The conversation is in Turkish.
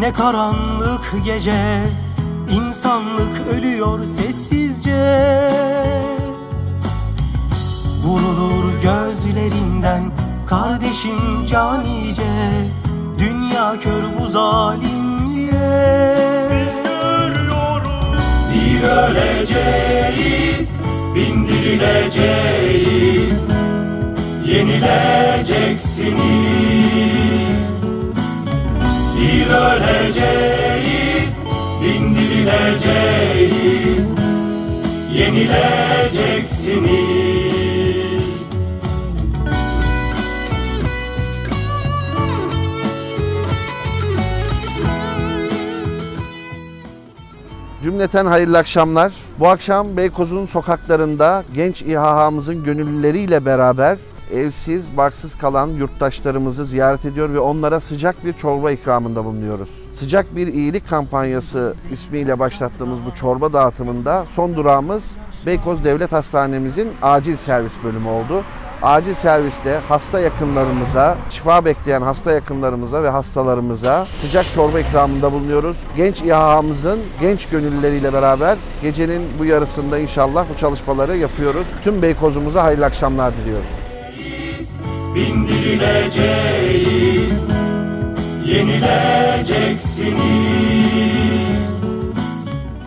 Ne karanlık gece. İnsanlık ölüyor sessizce. Vurulur gözlerinden kardeşim canice Dünya kör bu zalimliğe Bir öleceğiz, bindirileceğiz Yenileceksiniz öleceğiz, bindirileceğiz Yenileceksiniz Cümleten hayırlı akşamlar. Bu akşam Beykoz'un sokaklarında genç İHH'mızın gönüllüleriyle beraber evsiz, barksız kalan yurttaşlarımızı ziyaret ediyor ve onlara sıcak bir çorba ikramında bulunuyoruz. Sıcak bir iyilik kampanyası ismiyle başlattığımız bu çorba dağıtımında son durağımız Beykoz Devlet Hastanemizin acil servis bölümü oldu. Acil serviste hasta yakınlarımıza, şifa bekleyen hasta yakınlarımıza ve hastalarımıza sıcak çorba ikramında bulunuyoruz. Genç İHA'mızın genç gönüllüleriyle beraber gecenin bu yarısında inşallah bu çalışmaları yapıyoruz. Tüm Beykoz'umuza hayırlı akşamlar diliyoruz. Bindirileceğiz. Yenileceksiniz